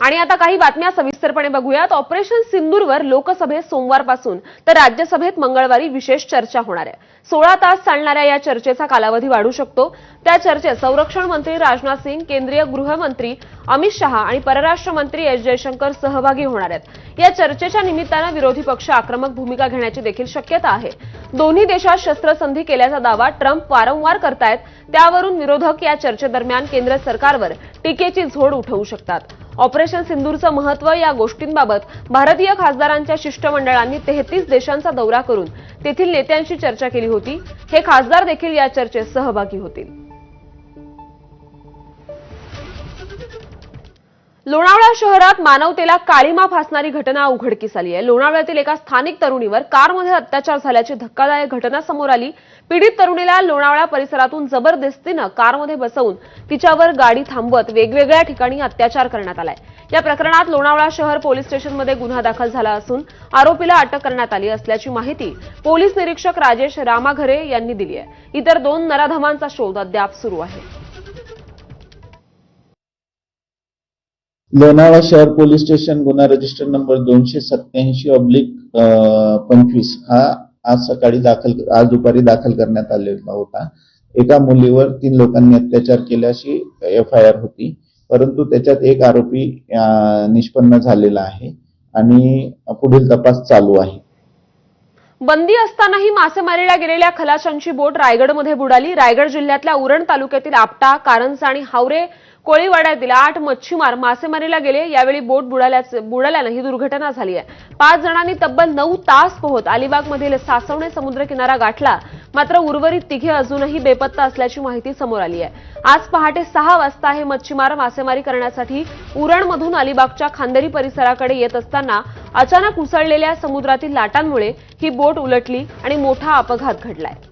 आणि आता काही बातम्या सविस्तरपणे बघूयात. ऑपरेशन सिंदूरवर लोकसभेत सोमवारपासून तर राज्यसभेत मंगळवारी विशेष चर्चा होणार आहे. सोळा तास चालणाऱ्या या चर्चेचा कालावधी वाढू शकतो. त्या चर्चेत संरक्षण मंत्री राजनाथ सिंग केंद्रीय गृहमंत्री अमित शहा आणि परराष्ट्र मंत्री एस जयशंकर सहभागी होणार आहेत. या चर्चेच्या निमित्तानं विरोधी पक्ष आक्रमक भूमिका घेण्याची देखील शक्यता आहे. दोन्ही देशात शस्त्रसंधी केल्याचा दावा ट्रम्प वारंवार करतायत. त्यावरून विरोधक या चर्चेदरम्यान केंद्र सरकारवर टीकेची झोड उठवू शकतात. ऑपरेशन सिंदूरचं महत्त्व या गोष्टींबाबत भारतीय खासदारांच्या शिष्टमंडळांनी तेहतीस देशांचा दौरा करून तेथील नेत्यांशी चर्चा केली होती. हे खासदार देखील या चर्चेत सहभागी होतील. लोणावळा शहरात मानवतेला काळीमा फासणारी घटना उघडकीस आली आहे. लोणावळ्यातील एका स्थानिक तरुणीवर कारमध्ये अत्याचार झाल्याची धक्कादायक घटना समोर आली. पीडित तरुणीला लोणावळा परिसरातून जबरदस्तीनं कारमध्ये बसवून तिच्यावर गाडी थांबवत वेगवेगळ्या ठिकाणी अत्याचार करण्यात आलाय. या प्रकरणात लोणावळा शहर पोलीस स्टेशनमध्ये गुन्हा दाखल झाला असून आरोपीला अटक करण्यात आली असल्याची माहिती पोलीस निरीक्षक राजेश रामाघरे यांनी दिली आहे. इतर दोन नराधमांचा शोध अद्याप सुरू आहे. लोणावळा शहर पोलीस स्टेशन गुन्हा रजिस्टर नंबर दोनशे सत्याऐंशी ऑब्लिक पंचवीस हा आज सकाळी दाखल आज दुपारी दाखल करण्यात आलेला होता. एका मुलीवर तीन लोकांनी अत्याचार केल्याशी एफ आय आर होती. परंतु त्याच्यात एक आरोपी निष्पन्न झालेला आहे आणि पुढील तपास चालू आहे. बंदी असतानाही मासेमारीला गेलेल्या खलाशांची बोट रायगडमध्ये बुडाली. रायगड जिल्ह्यातल्या उरण तालुक्यातील आपटा कारंजा आणि हावरे कोळीवाड्यातील आठ मच्छीमार मासेमारीला गेले. यावेळी बोट बुडाल्याच बुडाल्यानं ही दुर्घटना झाली आहे. पाच जणांनी तब्बल नऊ तास पोहत अलिबागमधील सासवणे समुद्र किनारा गाठला. मात्र उर्वरित तिघे अजूनही बेपत्ता असल्याची माहिती समोर आली आहे. आज पहाटे सहा वाजता हे मच्छीमार मासेमारी करण्यासाठी उरणमधून अलिबागच्या खांदेरी परिसराकडे येत असताना अचानक उसळलेल्या समुद्रातील लाटांमुळे ही बोट उलटली आणि मोठा अपघात घडलाय.